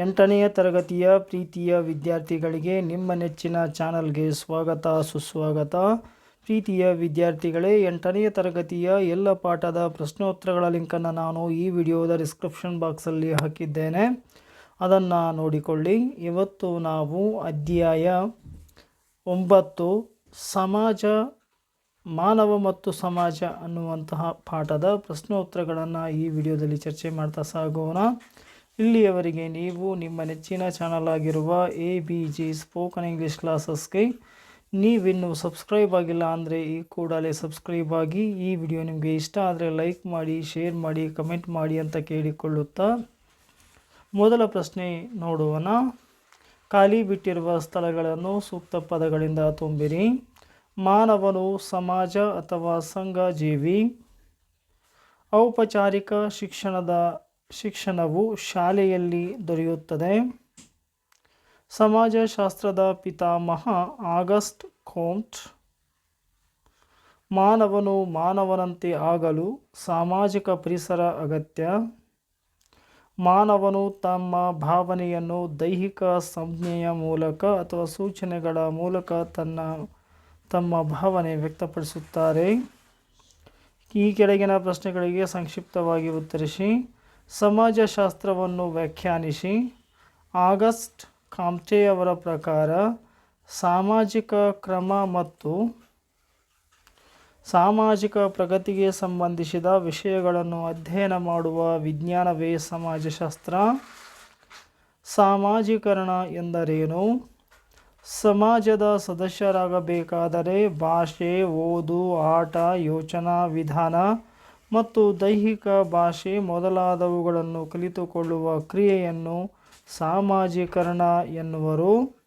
ಎಂಟನೆಯ ತರಗತಿಯ ಪ್ರೀತಿಯ ವಿದ್ಯಾರ್ಥಿಗಳಿಗೆ ನಿಮ್ಮ ನೆಚ್ಚಿನ ಚಾನಲ್ಗೆ ಸ್ವಾಗತ, ಸುಸ್ವಾಗತ. ಪ್ರೀತಿಯ ವಿದ್ಯಾರ್ಥಿಗಳೇ ಎಂಟನೆಯ ತರಗತಿಯ ಎಲ್ಲ ಪಾಠದ ಪ್ರಶ್ನೋತ್ತರಗಳ ಲಿಂಕನ್ನು ನಾನು ಈ ವಿಡಿಯೋದ ಡಿಸ್ಕ್ರಿಪ್ಷನ್ ಬಾಕ್ಸಲ್ಲಿ ಹಾಕಿದ್ದೇನೆ. ಅದನ್ನು ನೋಡಿಕೊಳ್ಳಿ. ಇವತ್ತು ನಾವು ಅಧ್ಯಾಯ ಒಂಬತ್ತು, ಸಮಾಜ, ಮಾನವ ಮತ್ತು ಸಮಾಜ ಅನ್ನುವಂತಹ ಪಾಠದ ಪ್ರಶ್ನೋತ್ತರಗಳನ್ನು ಈ ವಿಡಿಯೋದಲ್ಲಿ ಚರ್ಚೆ ಮಾಡ್ತಾ ಸಾಗೋಣ. ಇಲ್ಲಿಯವರೆಗೆ ನೀವು ನಿಮ್ಮ ನೆಚ್ಚಿನ ಚಾನಲ್ ಆಗಿರುವ A B G spoken English ಕ್ಲಾಸಸ್ಗೆ ನೀವಿನ್ನೂ ಸಬ್ಸ್ಕ್ರೈಬ್ ಆಗಿಲ್ಲ ಅಂದರೆ ಈ ಕೂಡಲೇ ಸಬ್ಸ್ಕ್ರೈಬ್ ಆಗಿ ಈ ವಿಡಿಯೋ ನಿಮಗೆ ಇಷ್ಟ ಆದರೆ ಲೈಕ್ ಮಾಡಿ ಶೇರ್ ಮಾಡಿ ಕಮೆಂಟ್ ಮಾಡಿ ಅಂತ ಕೇಳಿಕೊಳ್ಳುತ್ತಾ ಮೊದಲ ಪ್ರಶ್ನೆ ನೋಡುವನ ಖಾಲಿ ಬಿಟ್ಟಿರುವ ಸ್ಥಳಗಳನ್ನು ಸೂಕ್ತ ಪದಗಳಿಂದ ತುಂಬಿರಿ. ಮಾನವನು ಸಮಾಜ ಅಥವಾ ಸಂಘ ಜೀವಿ ಔಪಚಾರಿಕ ಶಿಕ್ಷಣದ ಶಿಕ್ಷಣವು ಶಾಲೆಯಲ್ಲಿ ದೊರೆಯುತ್ತದೆ. ಸಮಾಜಶಾಸ್ತ್ರದ ಪಿತಾಮಹ ಆಗಸ್ಟ್ ಕೋಂಟ್, ಮಾನವನು ಮಾನವನಂತೆ ಆಗಲು ಸಾಮಾಜಿಕ ಪರಿಸರ ಅಗತ್ಯ. ಮಾನವನು ತಮ್ಮ ಭಾವನೆಯನ್ನು ದೈಹಿಕ ಸಂಜ್ಞೆಯ ಮೂಲಕ ಅಥವಾ ಸೂಚನೆಗಳ ಮೂಲಕ ತನ್ನ, ತಮ್ಮ ಭಾವನೆ ವ್ಯಕ್ತಪಡಿಸುತ್ತಾರೆ. ಈ ಕೆಳಗಿನ ಪ್ರಶ್ನೆಗಳಿಗೆ ಸಂಕ್ಷಿಪ್ತವಾಗಿ ಉತ್ತರಿಸಿ. ಸಮಾಜಶಾಸ್ತ್ರವನ್ನು ವ್ಯಾಖ್ಯಾನಿಸಿ ಆಗಸ್ಟ್ ಕಾಮ್ಟೆಯವರ ಪ್ರಕಾರ ಸಾಮಾಜಿಕ ಕ್ರಮ ಮತ್ತು ಸಾಮಾಜಿಕ ಪ್ರಗತಿಗೆ ಸಂಬಂಧಿಸಿದ ವಿಷಯಗಳನ್ನು ಅಧ್ಯಯನ ಮಾಡುವ ವಿಜ್ಞಾನವೇ ಸಮಾಜಶಾಸ್ತ್ರ. ಸಾಮಾಜೀಕರಣ ಎಂದರೇನು? ಸಮಾಜದ ಸದಸ್ಯರಾಗಬೇಕಾದರೆ ಭಾಷೆ, ಓದು, ಆಟ, ಯೋಚನಾ ವಿಧಾನ ಮತ್ತು ದೈಹಿಕ ಭಾಷೆ ಮೊದಲಾದವುಗಳನ್ನು ಕಲಿತುಕೊಳ್ಳುವ ಕ್ರಿಯೆಯನ್ನು ಸಾಮಾಜೀಕರಣ ಎನ್ನುವರು.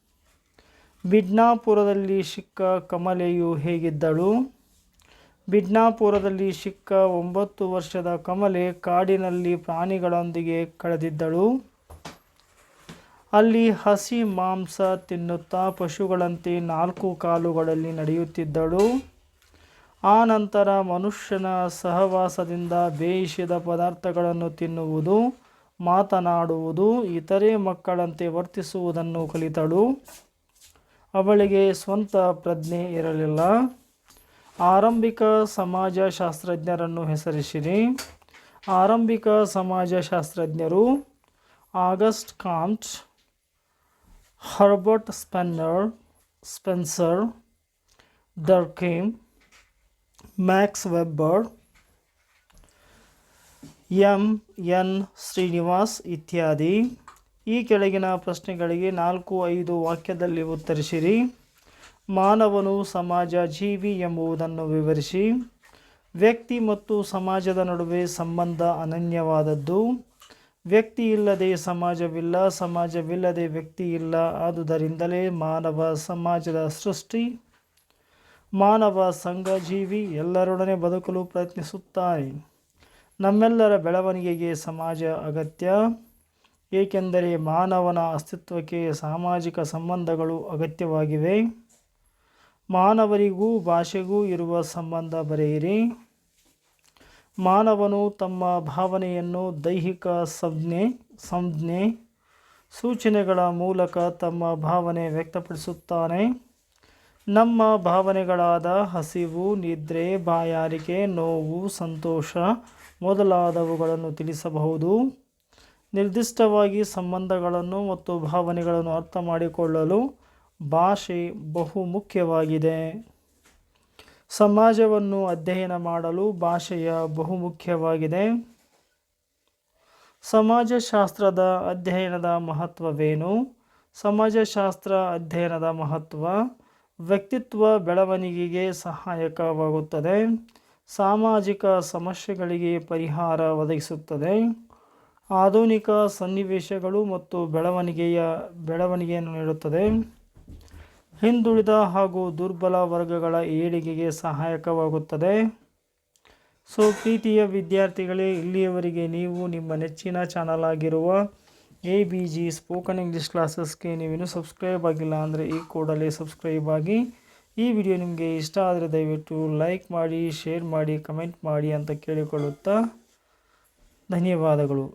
ಬಿಡ್ನಾಪುರದಲ್ಲಿ ಸಿಕ್ಕ ಕಮಲೆಯು ಹೇಗಿದ್ದಳು? ಬಿಡ್ನಾಪುರದಲ್ಲಿ ಸಿಕ್ಕ ಒಂಬತ್ತು ವರ್ಷದ ಕಮಲೆ ಕಾಡಿನಲ್ಲಿ ಪ್ರಾಣಿಗಳೊಂದಿಗೆ ಕಳೆದಿದ್ದಳು. ಅಲ್ಲಿ ಹಸಿ ಮಾಂಸ ತಿನ್ನುತ್ತಾ ಪಶುಗಳಂತೆ ನಾಲ್ಕು ಕಾಲುಗಳಲ್ಲಿ ನಡೆಯುತ್ತಿದ್ದಳು. ಆ ನಂತರ ಮನುಷ್ಯನ ಸಹವಾಸದಿಂದ ಬೇಯಿಸಿದ ಪದಾರ್ಥಗಳನ್ನು ತಿನ್ನುವುದು, ಮಾತನಾಡುವುದು, ಇತರೆ ಮಕ್ಕಳಂತೆ ವರ್ತಿಸುವುದನ್ನು ಕಲಿತಳು. ಅವಳಿಗೆ ಸ್ವಂತ ಪ್ರಜ್ಞೆ ಇರಲಿಲ್ಲ. ಆರಂಭಿಕ ಸಮಾಜಶಾಸ್ತ್ರಜ್ಞರನ್ನು ಹೆಸರಿಸಿರಿ. ಆರಂಭಿಕ ಸಮಾಜಶಾಸ್ತ್ರಜ್ಞರು August Comte Herbert Spenner, Spencer Durkheim Max Weber M N Srinivas ಇತ್ಯಾದಿ. ಈ ಕೆಳಗಿನ ಪ್ರಶ್ನೆಗಳಿಗೆ ನಾಲ್ಕು, ಐದು ವಾಕ್ಯದಲ್ಲಿ ಉತ್ತರಿಸಿರಿ. ಮಾನವನು ಸಮಾಜ ಜೀವಿ ಎಂಬುದನ್ನು ವಿವರಿಸಿ. ವ್ಯಕ್ತಿ ಮತ್ತು ಸಮಾಜದ ನಡುವೆ ಸಂಬಂಧ ಅನನ್ಯವಾದದ್ದು. ವ್ಯಕ್ತಿ ಇಲ್ಲದೆ ಸಮಾಜವಿಲ್ಲ, ಸಮಾಜವಿಲ್ಲದೆ ವ್ಯಕ್ತಿ ಇಲ್ಲ. ಆದುದರಿಂದಲೇ ಮಾನವ ಸಮಾಜದ ಸೃಷ್ಟಿ. ಮಾನವ ಸಂಘ ಜೀವಿ ಎಲ್ಲರೊಡನೆ ಬದುಕಲು ಪ್ರಯತ್ನಿಸುತ್ತಾನೆ. ನಮ್ಮೆಲ್ಲರ ಬೆಳವಣಿಗೆಗೆ ಸಮಾಜ ಅಗತ್ಯ. ಏಕೆಂದರೆ ಮಾನವನ ಅಸ್ತಿತ್ವಕ್ಕೆ ಸಾಮಾಜಿಕ ಸಂಬಂಧಗಳು ಅಗತ್ಯವಾಗಿವೆ. ಮಾನವರಿಗೂ ಭಾಷೆಗೂ ಇರುವ ಸಂಬಂಧ ಬರೆಯಿರಿ. ಮಾನವನು ತಮ್ಮ ಭಾವನೆಯನ್ನು ದೈಹಿಕ ಸಂಜ್ಞೆ ಸಂಜ್ಞೆ, ಸೂಚನೆಗಳ ಮೂಲಕ ತಮ್ಮ ಭಾವನೆ ವ್ಯಕ್ತಪಡಿಸುತ್ತಾನೆ. ನಮ್ಮ ಭಾವನೆಗಳಾದ ಹಸಿವು, ನಿದ್ರೆ, ಬಾಯಾರಿಕೆ, ನೋವು, ಸಂತೋಷ ಮೊದಲಾದವುಗಳನ್ನು ತಿಳಿಸಬಹುದು. ನಿರ್ದಿಷ್ಟವಾಗಿ ಸಂಬಂಧಗಳನ್ನು ಮತ್ತು ಭಾವನೆಗಳನ್ನು ಅರ್ಥ ಮಾಡಿಕೊಳ್ಳಲು ಭಾಷೆ ಬಹು ಮುಖ್ಯವಾಗಿದೆ ಸಮಾಜವನ್ನು ಅಧ್ಯಯನ ಮಾಡಲು ಭಾಷೆಯ ಬಹು ಮುಖ್ಯವಾಗಿದೆ ಸಮಾಜಶಾಸ್ತ್ರದ ಅಧ್ಯಯನದ ಮಹತ್ವವೇನು? ಸಮಾಜಶಾಸ್ತ್ರ ಅಧ್ಯಯನದ ಮಹತ್ವ ವ್ಯಕ್ತಿತ್ವ ಬೆಳವಣಿಗೆಗೆ ಸಹಾಯಕವಾಗುತ್ತದೆ. ಸಾಮಾಜಿಕ ಸಮಸ್ಯೆಗಳಿಗೆ ಪರಿಹಾರ ಒದಗಿಸುತ್ತದೆ. ಆಧುನಿಕ ಸನ್ನಿವೇಶಗಳು ಮತ್ತು ಬೆಳವಣಿಗೆಯ ಬೆಳವಣಿಗೆಯನ್ನು ನೀಡುತ್ತದೆ. ಹಿಂದುಳಿದ ಹಾಗೂ ದುರ್ಬಲ ವರ್ಗಗಳ ಏಳಿಗೆಗೆ ಸಹಾಯಕವಾಗುತ್ತದೆ. ಸೊ, ಪ್ರೀತಿಯ ವಿದ್ಯಾರ್ಥಿಗಳೇ, ಇಲ್ಲಿಯವರೆಗೆ ನೀವು ನಿಮ್ಮ ನೆಚ್ಚಿನ ಚಾನಲ್ ಆಗಿರುವ A B G spoken English ಕ್ಲಾಸಸ್ಗೆ ನೀವೇನು ಸಬ್ಸ್ಕ್ರೈಬ್ ಆಗಿಲ್ಲ ಅಂದರೆ ಈ ಕೂಡಲೇ ಸಬ್ಸ್ಕ್ರೈಬ್ ಆಗಿ. ಈ ವಿಡಿಯೋ ನಿಮಗೆ ಇಷ್ಟ ಆದರೆ ದಯವಿಟ್ಟು ಲೈಕ್ ಮಾಡಿ ಶೇರ್ ಮಾಡಿ ಕಮೆಂಟ್ ಮಾಡಿ ಅಂತ ಕೇಳಿಕೊಳ್ಳುತ್ತಾ ಧನ್ಯವಾದಗಳು.